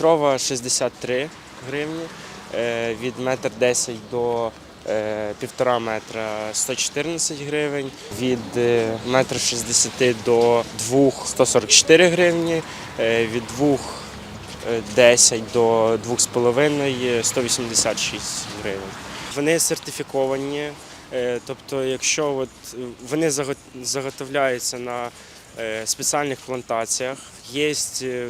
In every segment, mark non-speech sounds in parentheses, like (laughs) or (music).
метрова 63 гривні, е, від метр 10 до е, півтора метра 114 гривень, від е, метр 60 до 2 144 гривні, від 2 е, 10 до 2,5 186 гривень. Вони сертифіковані, тобто, якщо от вони заготовляються на спеціальних плантаціях, є е,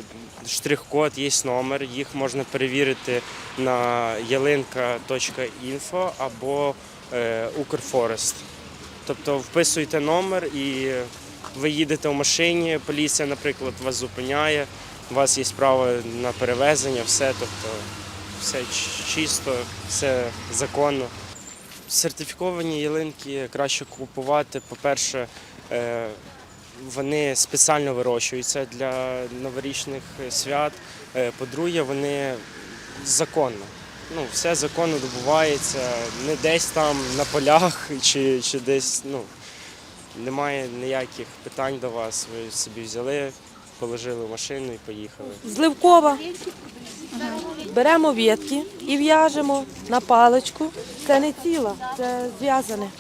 штрих-код, є номер, їх можна перевірити на ялинка.інфо або е, Укрфорест. Тобто вписуєте номер і ви їдете в машині, поліція, наприклад, вас зупиняє, у вас є право на перевезення, все, тобто все чисто, все законно. Сертифіковані ялинки краще купувати. По-перше, е, вони спеціально вирощуються для новорічних свят. Е, По-друге, вони законно. Ну, все законно добувається, не десь там на полях (laughs) чи, чи десь. Ну, немає ніяких питань до вас. Ви собі взяли, положили в машину і поїхали. Зливкова. Беремо ветки і в'яжемо на паличку. Це не ціла, це зв'язане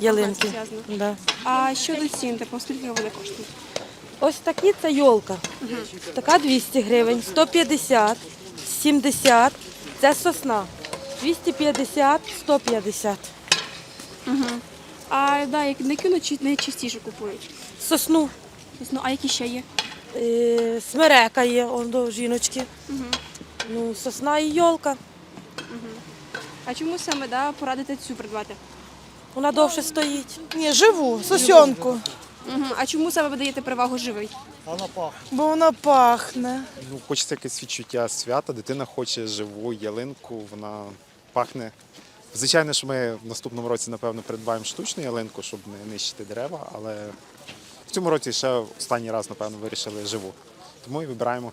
ялинки. Зв'язане. Да. А щодо цін, типу, скільки вони коштують? Ось такі це йолка. Така 200 гривень, 150, 70. Це сосна. 250, 150. А да, як на яку найчи- найчастіше купують? Сосну. Ну, а які ще є? Е, смерека є, он до жіночки. Ну, сосна і йолка. А чому саме да, порадите цю придбати? Вона довше стоїть. Ні, живу, сосьонку, Угу. А чому саме ви даєте перевагу живий? бо вона пахне. Ну, хочеться якесь відчуття свята. Дитина хоче живу ялинку, вона пахне. Звичайно, що ми в наступному році, напевно, придбаємо штучну ялинку, щоб не нищити дерева, але в цьому році ще останній раз, напевно, вирішили живу. Тому і вибираємо